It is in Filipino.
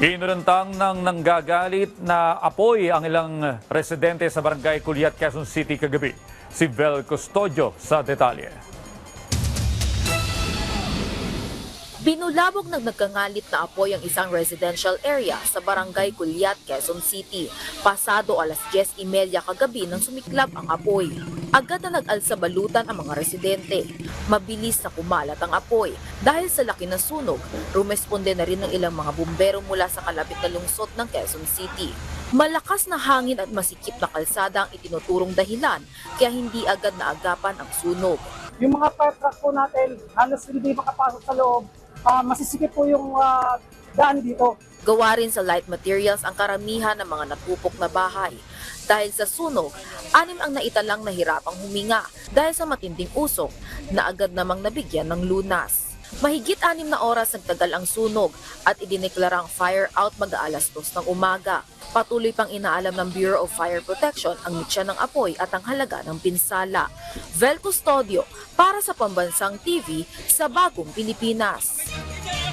Inurantang ng nanggagalit na apoy ang ilang residente sa barangay Culiat, Quezon City kagabi. Si Vel Custodio sa detalye. Binulabog ng nagkangalit na apoy ang isang residential area sa barangay Culiat, Quezon City. Pasado alas 10.30 kagabi nang sumiklab ang apoy. Agad na nag-alsa balutan ang mga residente. Mabilis na kumalat ang apoy. Dahil sa laki ng sunog, rumesponde na rin ng ilang mga bumbero mula sa kalapit na lungsod ng Quezon City. Malakas na hangin at masikip na kalsada ang itinuturong dahilan kaya hindi agad naagapan ang sunog. Yung mga fire truck po natin, halos hindi makapasok sa loob. Ah, masisikip po yung ah, daan dito. Gawa rin sa light materials ang karamihan ng mga natupok na bahay. Dahil sa sunog, anim ang naitalang nahirapang huminga dahil sa matinding usok na agad namang nabigyan ng lunas. Mahigit anim na oras nagtagal ang sunog at idineklarang fire out mag-aalas dos ng umaga. Patuloy pang inaalam ng Bureau of Fire Protection ang mitya ng apoy at ang halaga ng pinsala. Vel Custodio para sa Pambansang TV sa Bagong Pilipinas.